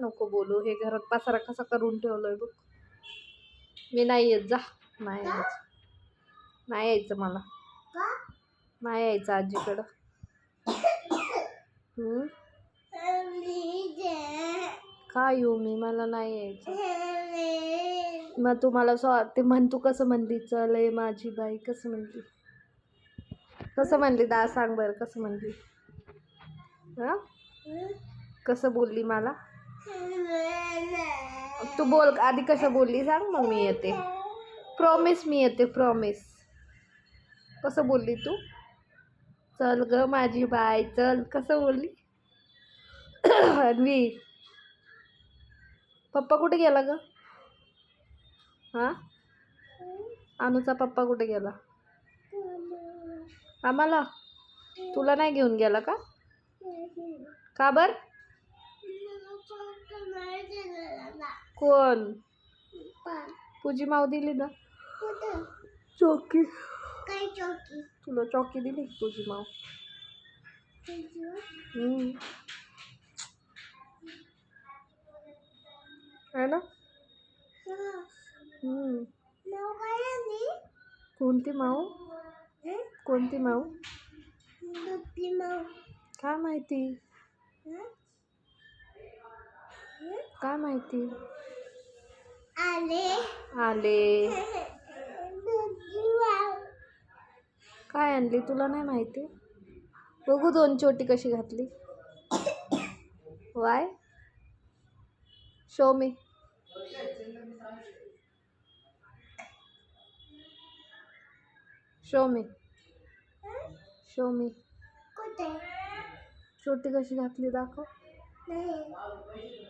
नको बोलू. हे घरात पसारा कसा करून ठेवलोय बघ. मी नाही येत जा. नाही यायचं. नाही यायचं मला. नाही यायचं आजीकडं. हम्म? का येऊ हो, मी मला नाही यायचं. मग तुम्हाला स्व ते म्हण तू कसं म्हणली चल ये माझी बाई कसं म्हणली? कसं म्हणली दा सांग बरं कसं म्हणली? हां? कसं बोलली मला? तू बोल आधी कसं बोलली सांग मग मी येते. प्रॉमिस मी येते प्रॉमिस कसं बोलली तू? चल ग माझी बाय चल. कसं बोलली? अन्वी पप्पा कुठे गेला ग? हां? अनुचा पप्पा कुठे गेला? आम्हाला? तुला नाही घेऊन गेला का? का बर? कोण? तुझी माव दिली ना? चौकी. काय चौकी? तुला चौकी दिली तुझी माव. है ना? कोणती माव कोणती माव काय माहिती? काय माहिती? आले. आले. काय आणली? तुला नाही माहिती? बघू दोन चोटी कशी घातली. Y. Show me show me show me चोटी कशी घातली दाखव. नाही.